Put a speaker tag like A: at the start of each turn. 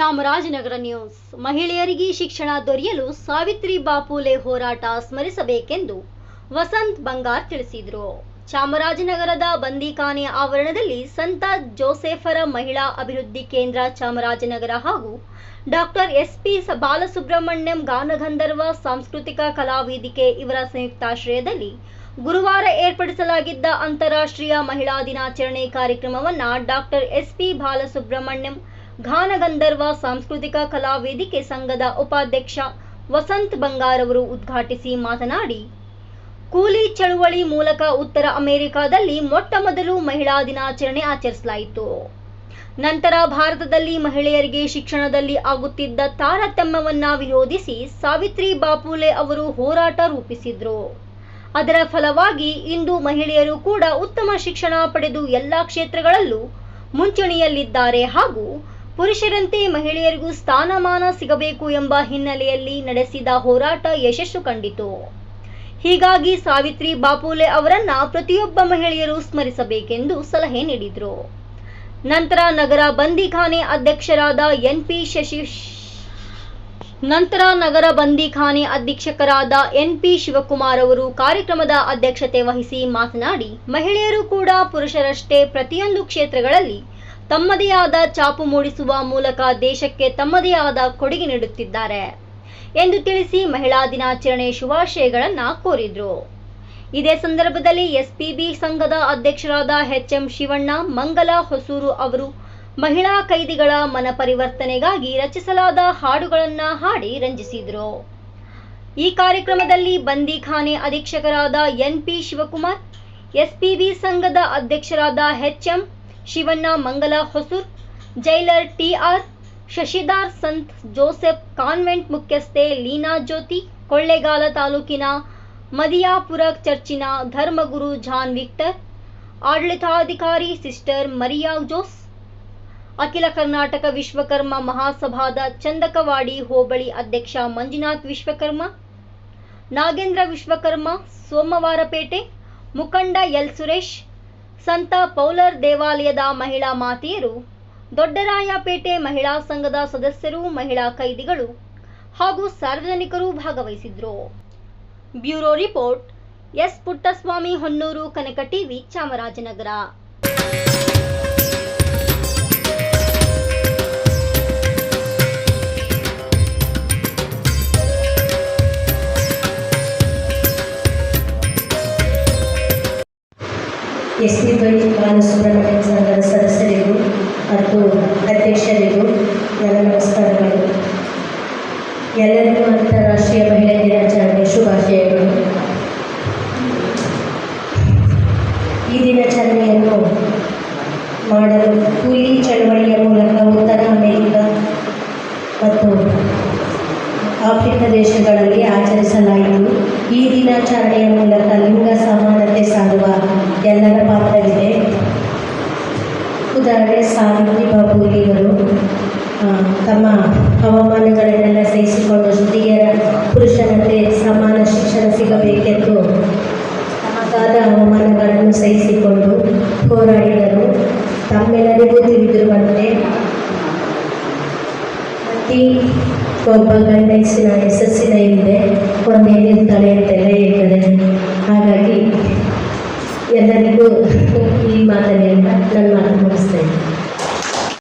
A: Chamarajanagar news. ಮಹಿಳೆಯರಿಗೆ ಶಿಕ್ಷಣ ದೊರೆಯಲು ಸಾವಿತ್ರಿ ಬಾಪುಲೆ ಹೋರಾಟ ಸ್ಮರಿಸಬೇಕೆಂದು ವಸಂತ್ ಬಂಗಾರ್ ತಿಳಿಸಿದರು. ಚಾಮರಾಜನಗರದ ಬಂದಿಖಾನೆ ಆವರಣದಲ್ಲಿ ಸಂತ ಜೋಸೆಫರ ಮಹಿಳಾ ಅಭಿವೃದ್ಧಿ ಕೇಂದ್ರ ಚಾಮರಾಜನಗರ ಹಾಗೂ ಡಾಕ್ಟರ್ ಎಸ್ಪಿ ಬಾಲಸುಬ್ರಹ್ಮಣ್ಯಂ ಗಾನಗಂಧರ್ವ ಸಾಂಸ್ಕೃತಿಕ ಕಲಾವೇದಿಕೆ ಇವರ ಸಂಯುಕ್ತಾಶ್ರಯದಲ್ಲಿ ಗುರುವಾರ ಏರ್ಪಡಿಸಲಾಗಿದ್ದ ಅಂತಾರಾಷ್ಟ್ರೀಯ ಮಹಿಳಾ ದಿನಾಚರಣೆ ಕಾರ್ಯಕ್ರಮವನ್ನು ಡಾಕ್ಟರ್ ಎಸ್ಪಿ ಬಾಲಸುಬ್ರಹ್ಮಣ್ಯಂ ಗಾನಗಂಧರ್ವ ಸಾಂಸ್ಕೃತಿಕ ಕಲಾ ವೇದಿಕೆ ಸಂಘದ ಉಪಾಧ್ಯಕ್ಷ ವಸಂತ್ ಬಂಗಾರವರು ಉದ್ಘಾಟಿಸಿ ಮಾತನಾಡಿ, ಕೂಲಿ ಚಳುವಳಿ ಮೂಲಕ ಉತ್ತರ ಅಮೆರಿಕಾದಲ್ಲಿ ಮೊಟ್ಟ ಮೊದಲು ಮಹಿಳಾ ದಿನಾಚರಣೆ ಆಚರಿಸಲಾಯಿತು. ನಂತರ ಭಾರತದಲ್ಲಿ ಮಹಿಳೆಯರಿಗೆ ಶಿಕ್ಷಣದಲ್ಲಿ ಆಗುತ್ತಿದ್ದ ತಾರತಮ್ಯವನ್ನ ವಿರೋಧಿಸಿ ಸಾವಿತ್ರಿ ಬಾಪುಲೆ ಅವರು ಹೋರಾಟ ರೂಪಿಸಿದ್ರು. ಅದರ ಫಲವಾಗಿ ಇಂದು ಮಹಿಳೆಯರು ಕೂಡ ಉತ್ತಮ ಶಿಕ್ಷಣ ಪಡೆದು ಎಲ್ಲಾ ಕ್ಷೇತ್ರಗಳಲ್ಲೂ ಮುಂಚೂಣಿಯಲ್ಲಿದ್ದಾರೆ ಹಾಗೂ ಪುರುಷರಂತೆ ಮಹಿಳೆಯರಿಗೂ ಸ್ಥಾನಮಾನ ಸಿಗಬೇಕು ಎಂಬ ಹಿನ್ನೆಲೆಯಲ್ಲಿ ನಡೆಸಿದ ಹೋರಾಟ ಯಶಸ್ಸು ಕಂಡಿತು. ಹೀಗಾಗಿ ಸಾವಿತ್ರಿ ಬಾಪೂಲೆ ಅವರನ್ನ ಪ್ರತಿಯೊಬ್ಬ ಮಹಿಳೆಯರು ಸ್ಮರಿಸಬೇಕೆಂದು ಸಲಹೆ ನೀಡಿದರು. ನಂತರ ನಗರ ಬಂದಿಖಾನೆ ಅಧ್ಯಕ್ಷರಾದ ಎನ್ಪಿ ಶಶಿ ನಂತರ ನಗರ ಬಂದಿಖಾನೆ ಅಧೀಕ್ಷಕರಾದ ಎನ್ಪಿ ಶಿವಕುಮಾರ್ ಅವರು ಕಾರ್ಯಕ್ರಮದ ಅಧ್ಯಕ್ಷತೆ ವಹಿಸಿ ಮಾತನಾಡಿ, ಮಹಿಳೆಯರು ಕೂಡ ಪುರುಷರಷ್ಟೇ ಪ್ರತಿಯೊಂದು ಕ್ಷೇತ್ರಗಳಲ್ಲಿ ತಮ್ಮದೇ ಆದ ಛಾಪು ಮೂಡಿಸುವ ಮೂಲಕ ದೇಶಕ್ಕೆ ತಮ್ಮದೇ ಆದ ಕೊಡುಗೆ ನೀಡುತ್ತಿದ್ದಾರೆ ಎಂದು ತಿಳಿಸಿ ಮಹಿಳಾ ದಿನಾಚರಣೆ ಶುಭಾಶಯಗಳನ್ನು ಕೋರಿದ್ರು. ಇದೇ ಸಂದರ್ಭದಲ್ಲಿ ಎಸ್ಪಿಬಿ ಸಂಘದ ಅಧ್ಯಕ್ಷರಾದ ಎಚ್ಎಂ ಶಿವಣ್ಣ, ಮಂಗಲ ಹೊಸೂರು ಅವರು ಮಹಿಳಾ ಕೈದಿಗಳ ಮನ ಪರಿವರ್ತನೆಗಾಗಿ ರಚಿಸಲಾದ ಹಾಡುಗಳನ್ನು ಹಾಡಿ ರಂಜಿಸಿದರು. ಈ ಕಾರ್ಯಕ್ರಮದಲ್ಲಿ ಬಂದಿಖಾನೆ ಅಧೀಕ್ಷಕರಾದ ಎನ್ಪಿ ಶಿವಕುಮಾರ್, ಎಸ್ಪಿಬಿ ಸಂಘದ ಅಧ್ಯಕ್ಷರಾದ HM Shivanna, Mangala, Hosur, jailer, TR Shashidhar, saint, Joseph, convent ಮುಖ್ಯಸ್ಥೆ, ಲೀನಾ ಜ್ಯೋತಿ, ಕೊಳ್ಳೇಗಾಲ ತಾಲೂಕಿನ ಮದಿಯಾಪುರ ಚರ್ಚಿನ ಧರ್ಮಗುರು ಜಾನ್ ವಿಕ್ಟರ್, ಆಡಳಿತಾಧಿಕಾರಿ sister Maria Jose, Akhila Karnataka Vishwakarma ಮಹಾಸಭಾದ ಚಂದಕವಾಡಿ ಹೋಬಳಿ ಅಧ್ಯಕ್ಷ ಮಂಜುನಾಥ್ ವಿಶ್ವಕರ್ಮ, ನಾಗೇಂದ್ರ ವಿಶ್ವಕರ್ಮ, ಸೋಮವಾರಪೇಟೆ, ಮುಖಂಡ ಎಲ್ ಸುರೇಶ್ ಸಂತ ಪೌಲರ್ ದೇವಾಲಯದ ಮಹಿಳಾ ಮಾತೆಯರು, ದೊಡ್ಡರಾಯಪೇಟೆ ಮಹಿಳಾ ಸಂಘದ ಸದಸ್ಯರು, ಮಹಿಳಾ ಕೈದಿಗಳು ಹಾಗೂ ಸಾರ್ವಜನಿಕರು ಭಾಗವಹಿಸಿದ್ರು. Bureau report S Puttaswamy Honnur, Kanaka TV, Chamarajanagar.
B: S P Y Balasubrahmanya ಸಂಘದ ಸದಸ್ಯರಿಗೂ, ಮತ್ತು ಅಧ್ಯಕ್ಷರಿಗೂ ಎಲ್ಲ ನಮಸ್ಕಾರಗಳು. ಎಲ್ಲರಿಗೂ ಅಂತಾರಾಷ್ಟ್ರೀಯ ಮಹಿಳಾ ದಿನಾಚರಣೆ ಶುಭಾಶಯಗಳು. ಈ ದಿನಾಚರಣೆಯನ್ನು ಮಾಡಲು ಕೂಲಿ ಚಳವಳಿಯ ಮೂಲಕ ಉತ್ತರ ಅಮೆರಿಕ ಮತ್ತು ಆಫ್ರಿಕಾ ದೇಶಗಳಲ್ಲಿ ಆಚರಿಸಲಾಯಿತು. ಈ ದಿನಾಚರಣೆಯ ಮೂಲಕ ಸಾವಿತ್ರಿ ಆ, ತಮ್ಮ ಹವಾಮಾನಗಳನ್ನೆಲ್ಲ ಸಹಿಸಿಕೊಂಡು ಸ್ತ್ರೀಯರ ಪುರುಷರಂತೆ ಸಮಾನ ಶಿಕ್ಷಣ ಸಿಗಬೇಕೆಂದು ತಮಗಾದ ಹವಾಮಾನಗಳನ್ನು ಸಹಿಸಿಕೊಂಡು ಹೋರಾಡಿದರು ತಮ್ಮೆಲ್ಲರಿಗೂ ತಿಳಿದಿರುವಂತೆ ಪ್ರತಿ ಒಬ್ಬ ಗಂಡಸಿನ ಯಶಸ್ಸಿನ ಹಿಂದೆ ಒಂದು ತಲೆ ಅಂತೆಲ್ಲ ಹೇಳ್ತಾರೆ ಹಾಗಾಗಿ ಎಲ್ಲರಿಗೂ ಈ ಮಾತನ್ನೆಲ್ಲ ನನ್ನ ಮಾತು ಮುಗಿಸ್ತೇನೆ.